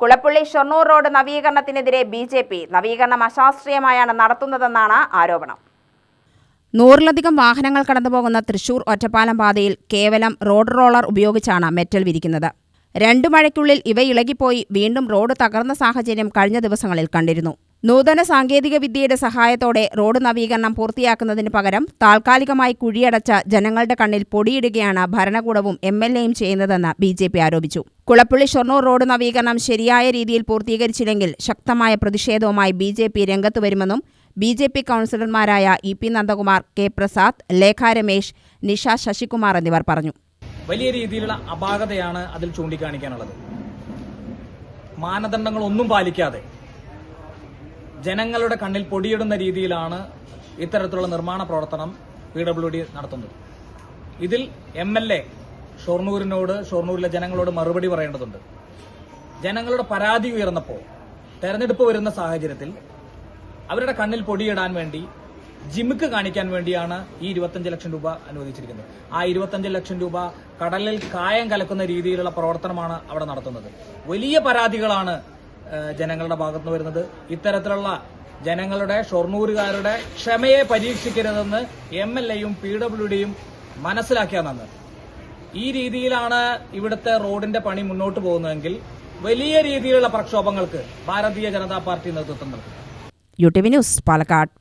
Kulappally Shoranur road നവീകരണത്തിനെതിരെ B J P നവീകരണം അശാസ്ത്രീയമായാണ് നടത്തുന്നതെന്നാണ് ആരോപണം. നൂറിലധികം വാഹനങ്ങൾ കടന്നുപോകുന്ന തൃശൂർ ഒറ്റപ്പാലം പാതയിൽ കേവലം റോഡ് റോളർ ഉപയോഗിച്ചാണ് മെറ്റൽ വിരിക്കുന്നത്. രണ്ടു മഴയ്ക്കുള്ളിൽ ഇവ ഇളകിപ്പോയി വീണ്ടും റോഡ് തകർന്ന സാഹചര്യം കഴിഞ്ഞ ദിവസങ്ങളിൽ കണ്ടിരുന്നു. നൂതന സാങ്കേതിക വിദ്യയുടെ സഹായത്തോടെ റോഡ് നവീകരണം പൂർത്തിയാക്കുന്നതിന് പകരം താൽക്കാലികമായി കുഴിയടച്ച ജനങ്ങളുടെ കണ്ണിൽ പൊടിയിടുകയാണ് ഭരണകൂടവും എം എൽ എയും ചെയ്യുന്നതെന്ന് ബി ജെ പി ആരോപിച്ചു. കുളപ്പുള്ളി ഷൊർണൂർ റോഡ് നവീകരണം ശരിയായ രീതിയിൽ പൂർത്തീകരിച്ചില്ലെങ്കിൽ ശക്തമായ പ്രതിഷേധവുമായി ബി ജെ പി രംഗത്ത് വരുമെന്നും ബി ജെ പി കൗൺസിലർമാരായ E P Nandakumar K Prasad Lekha Ramesh Nisha Sasikumar എന്നിവർ പറഞ്ഞു. വലിയ രീതിയിലുള്ള അപാകതയാണ് അതിൽ ചൂണ്ടിക്കാണിക്കാനുള്ളത്. മാനദണ്ഡങ്ങളൊന്നും പാലിക്കാതെ ജനങ്ങളുടെ കണ്ണിൽ പൊടിയിടുന്ന രീതിയിലാണ് ഇത്തരത്തിലുള്ള നിർമ്മാണ പ്രവർത്തനം പി ഡബ്ല്യു ഡി നടത്തുന്നത്. ഇതിൽ എം എൽ എ ഷൊർണൂരിനോട് ഷൊർണൂരിലെ ജനങ്ങളോട് മറുപടി പറയേണ്ടതുണ്ട്. ജനങ്ങളുടെ പരാതി ഉയർന്നപ്പോൾ തെരഞ്ഞെടുപ്പ് വരുന്ന സാഹചര്യത്തിൽ അവരുടെ കണ്ണിൽ പൊടിയിടാൻ വേണ്ടി ജിമിക്ക് കാണിക്കാൻ വേണ്ടിയാണ് ഈ ഇരുപത്തഞ്ച് ലക്ഷം രൂപ അനുവദിച്ചിരിക്കുന്നത്. ആ ഇരുപത്തഞ്ച് ലക്ഷം രൂപ കടലിൽ കായം കലക്കുന്ന രീതിയിലുള്ള പ്രവർത്തനമാണ് അവിടെ നടത്തുന്നത്. വലിയ പരാതികളാണ് ജനങ്ങളുടെ ഭാഗത്തുനിന്ന് വരുന്നത്. ഇത്തരത്തിലുള്ള ജനങ്ങളുടെ ഷൊർണൂരുകാരുടെ ക്ഷമയെ പരീക്ഷിക്കരുതെന്ന് എം എൽ എയും പി ഡബ്ല്യു ഡിയും മനസ്സിലാക്കിയ നന്ന് ഈ രീതിയിലാണ് ഇവിടുത്തെ റോഡിന്റെ പണി മുന്നോട്ട് പോകുന്നതെങ്കിൽ വലിയ രീതിയിലുള്ള പ്രക്ഷോഭങ്ങൾക്ക് ഭാരതീയ ജനതാ പാർട്ടി നേതൃത്വം നൽകും. U T V news Palakkad.